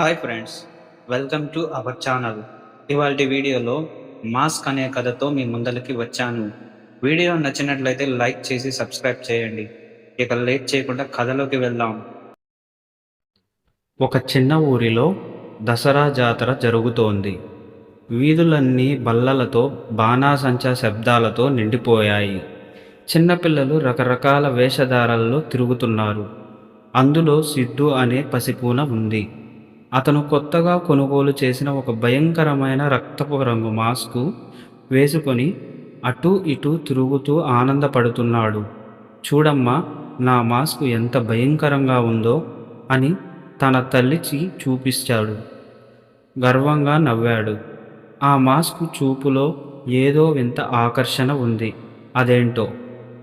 Hi friends welcome to our channel ఇవాళ వీడియోలో mask అనే కథతో మీ ముందరికి వచ్చాను. వీడియో నచ్చినట్లయితే లైక్ చేసి సబ్స్క్రైబ్ చేయండి. ఇక లేట్ చేయకుండా కథలోకి వెళ్దాం. ఒక చిన్న ఊరిలో దసరా జాతర జరుగుతోంది. వీధులన్నీ బల్లలతో బాణాసంచా శబ్దాలతో నిండిపోయాయి. చిన్నపిల్లలు రకరకాల వేషధారాల్లో తిరుగుతున్నారు. అందులో సిద్ధు అనే పసిపూన ఉంది. అతను కొత్తగా కొనుగోలు చేసిన ఒక భయంకరమైన రక్తపు రంగు మాస్కు వేసుకొని అటూ ఇటూ తిరుగుతూ ఆనందపడుతున్నాడు. చూడమ్మా నా మాస్కు ఎంత భయంకరంగా ఉందో అని తన తల్లిచి చూపించాడు గర్వంగా నవ్వాడు. ఆ మాస్కు చూపులో ఏదో వింత ఆకర్షణ ఉంది. అదేంటో?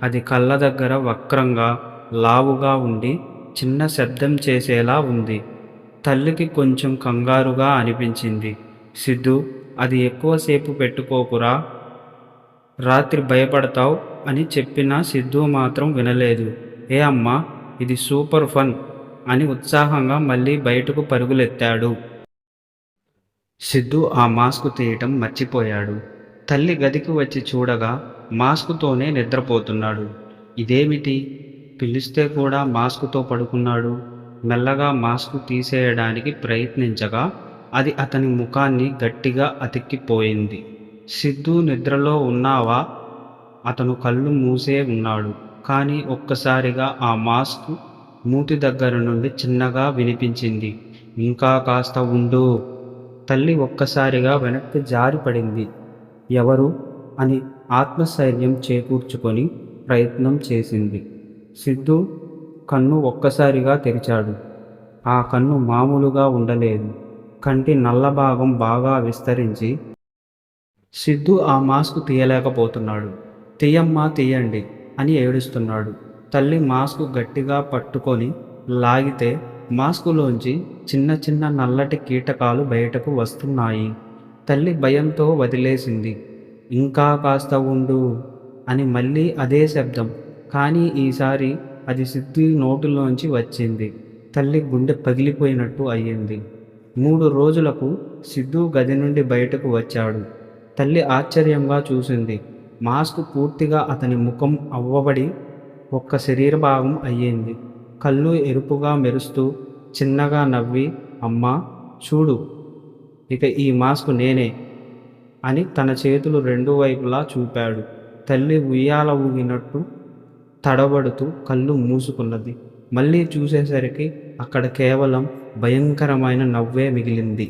అది కళ్ళ దగ్గర వక్రంగా లావుగా ఉండి చిన్న శబ్దం చేసేలా ఉంది. తల్లికి కొంచెం కంగారుగా అనిపించింది. సిద్ధు అది ఎక్కువసేపు పెట్టుకోకురా? రాత్రి భయపడతావు? అని చెప్పినా సిద్ధు మాత్రం వినలేదు. ఏ అమ్మా ఇది సూపర్ ఫన్ అని ఉత్సాహంగా మళ్ళీ బయటకు పరుగులెత్తాడు. సిద్ధు ఆ మాస్కు తీయటం మర్చిపోయాడు. తల్లి గదికి వచ్చి చూడగా మాస్కుతోనే నిద్రపోతున్నాడు. ఇదేమిటి? పిలిస్తే కూడా మాస్కుతో పడుకున్నాడు. మెల్లగా మాస్క్ తీసేయడానికి ప్రయత్నించగా అది అతని ముఖాన్ని గట్టిగా అతిక్కిపోయింది సిద్ధు నిద్రలో ఉన్నావా? అతను కళ్ళు మూసే ఉన్నాడు. కానీ ఒక్కసారిగా ఆ మాస్క్ మూతి దగ్గర నుండి చిన్నగా వినిపించింది. ఇంకా కాస్త ఉండు. తల్లి ఒక్కసారిగా వెనక్కి జారిపడింది. ఎవరు? అని ఆత్మస్థైర్యం చేకూర్చుకొని ప్రయత్నం చేసింది. సిద్ధు కన్ను ఒక్కసారిగా తెరిచాడు. ఆ కన్ను మామూలుగా ఉండలేదు. కంటి నల్ల భాగం బాగా విస్తరించి సిద్ధు ఆ మాస్క్ తీయలేకపోతున్నాడు. తీయమ్మా తీయండి అని ఏడుస్తున్నాడు. తల్లి మాస్క్ గట్టిగా పట్టుకొని లాగితే మాస్కులోంచి చిన్న చిన్న నల్లటి కీటకాలు బయటకు వస్తున్నాయి. తల్లి భయంతో వదిలేసింది. ఇంకా కాస్త ఉండు అని మళ్ళీ అదే శబ్దం. కానీ ఈసారి అది సిద్ధి నోటిలోంచి వచ్చింది. తల్లి గుండె పగిలిపోయినట్టు అయ్యింది. మూడు రోజులకు సిద్ధు గది నుండి బయటకు వచ్చాడు. తల్లి ఆశ్చర్యంగా చూసింది. మాస్క్ పూర్తిగా అతని ముఖం అవ్వబడి ఒక్క శరీర భాగం అయ్యింది. కళ్ళు ఎరుపుగా మెరుస్తూ చిన్నగా నవ్వి అమ్మా చూడు ఇక ఈ మాస్క్ నేనే అని తన చేతులు రెండు వైపులా చూపాడు. తల్లి ఉయ్యాల ఊగినట్టు తడబడుతూ కళ్ళు మూసుకున్నది. మళ్ళీ చూసేసరికి అక్కడ కేవలం భయంకరమైన నవ్వే మిగిలింది.